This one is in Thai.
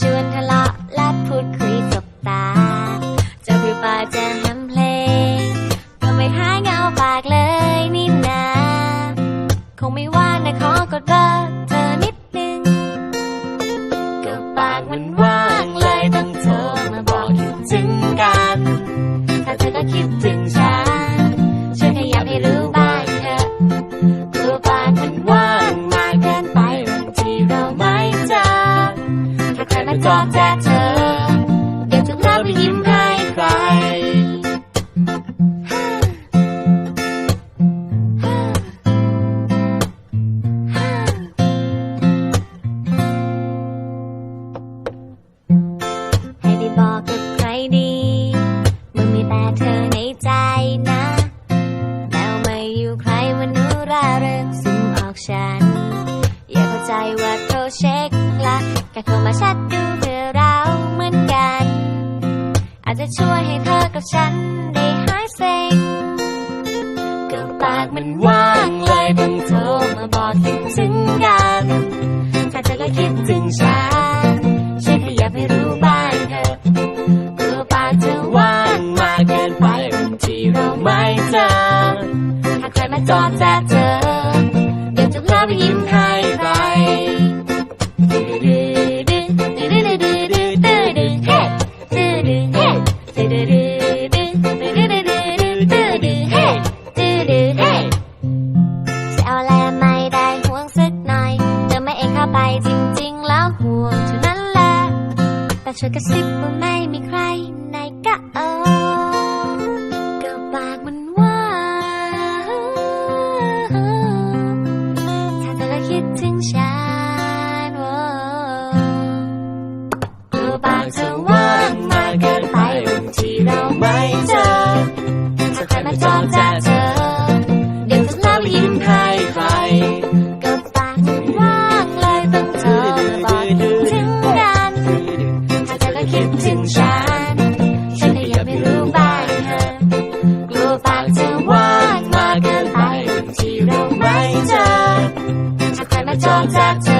ชวนทะเลาะและพูดคุยสบตา จะพิปาจะทำเพลงก็ไม่หายเงาปากเลยนี่นา คงไม่ว่านะขอกดเบอร์ ปา ร่าเริงซึ่งออกฉัน อย่าเข้าใจว่าโทรเช็คละแค่โทรมาชัดดูเพื่อเราเหมือนกัน อาจจะช่วยให้เธอกับฉันได้หายเซ็งก็ปากมันว่างเลยต้องโทรมาบอกคิดถึงกันถ้าเธอก็คิดถึงฉันช่วยขยับให้รู้บ้างเถอะตัวปากเธอว่างมากเกินไปบางทีเราไม่เจอถ้าใคร ยิ้มให้ใครจะเอาอะไรไม่ได้ห่วงสักหน่อยเติมมาเองเข้าไปจริงๆแล้วห่วงเท่านั้นแหละแต่ชวยกระซิบ contact